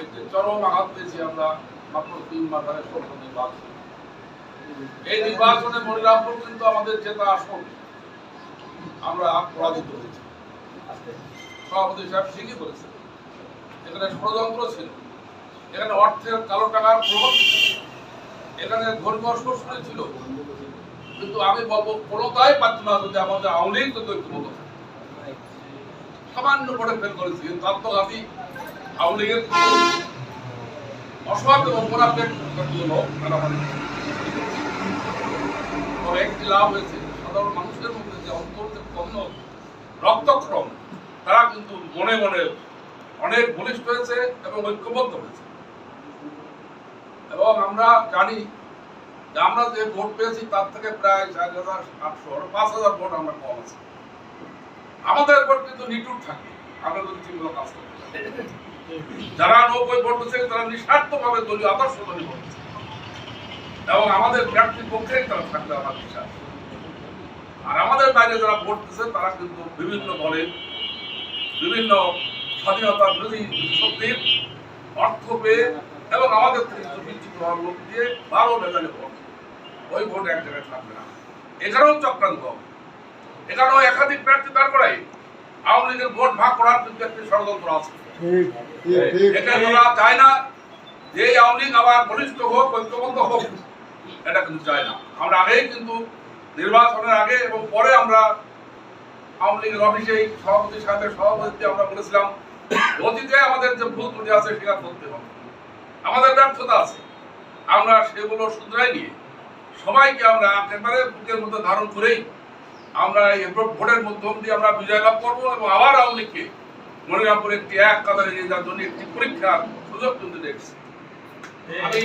একটি চরম আঘাত পেয়েছি আমরা মাত্র তিন মাস নির্বাচন। এই নির্বাচনে মনিরামপুর কিন্তু আমাদের জেতা আসন আমরা পরাজিত হয়েছি। সভাপতি সাহেব ঠিকই বলেছেন, এখানে ষড়যন্ত্র ছিল। এখানে অর্থের কালো টাকার প্রভাব এখানে ধর্মীয় ছিল। কিন্তু আমি বলব, কোনোটাই পাচ্ছি না যদি আমাদের আওয়ামী লীগ ঐক্যবদ্ধ সামান্য করে ফেল করেছি, কিন্তু আত্মঘাতী আওয়ামী অসৎ এবং অপরাধের লোক তবে একটি লাভ হয়েছে, সাধারণ মানুষের মধ্যে যে অন্তর যে কম রক্তক্ষরণ, তারা কিন্তু মনে মনে অনেক ঘনিষ্ঠ হয়েছে এবং ঐক্যবদ্ধ হয়েছে। এবং আমরা জানি যে আমরা যে ভোট পেয়েছি, তার থেকে প্রায় চার হাজার আটশো পাঁচ হাজার ভোট আমরা কম আছে আমাদের ভোট কিন্তু নিটুর থাকে। আমরা যদি ঠিকমতো কাজ করতে। যারা নৌকোয় ভোট দিচ্ছে, তারা নিঃস্বার্থভাবে দলীয় আদর্শ ভোট দিচ্ছে। এবং আমাদের প্রার্থীর পক্ষেই তারা থাকবে আমার বিশ্বাস আর আমাদের বাইরে যারা ভোট দিচ্ছে, তারা কিন্তু বিভিন্ন দলের বিভিন্ন স্বাধীনতা বিরোধী শক্তির অর্থ পেয়ে এবং আমাদের থেকে বিচ্ছিন্ন হওয়ার লোক দিয়ে বারো মেজালে ভোট ওই ভোট এক জায়গায় থাকবে না এখানেও চক্রান্ত। এখানেও একাধিক প্রার্থী দাঁড় করাই আওয়ামী লীগের ভোট ভাগ করার কিন্তু একটি ষড়যন্ত্র আছে এটা তোরা চায় না যে আওয়ামী লীগ আবার হোক ঐক্যবদ্ধ হোক এটা কিন্তু চায় না। আমরা আগেই কিন্তু নির্বাচনের আগে এবং পরে আমরা আওয়ামী লীগের অফিসে সভাপতি সাহেবের সভাপতিত্বে আমরা বলেছিলাম অতীতে আমাদের যে ভুল ত্রুটি আছে স্বীকার করতে হবে। আমাদের ব্যর্থতা আছে। আমরা সেগুলো শুধরাই নিয়ে সবাইকে আমরা একেবারে বুকের মধ্যে ধারণ করেই আমরা এই ভোটের মাধ্যম দিয়ে আমরা বিজয় লাভ করব এবং আবার আওয়ামী লীগকে মনিরামপুর একটি এক কাতারে নিয়ে যাওয়ার জন্য একটি পরীক্ষার সুযোগ কিন্তু দেখছি। আমি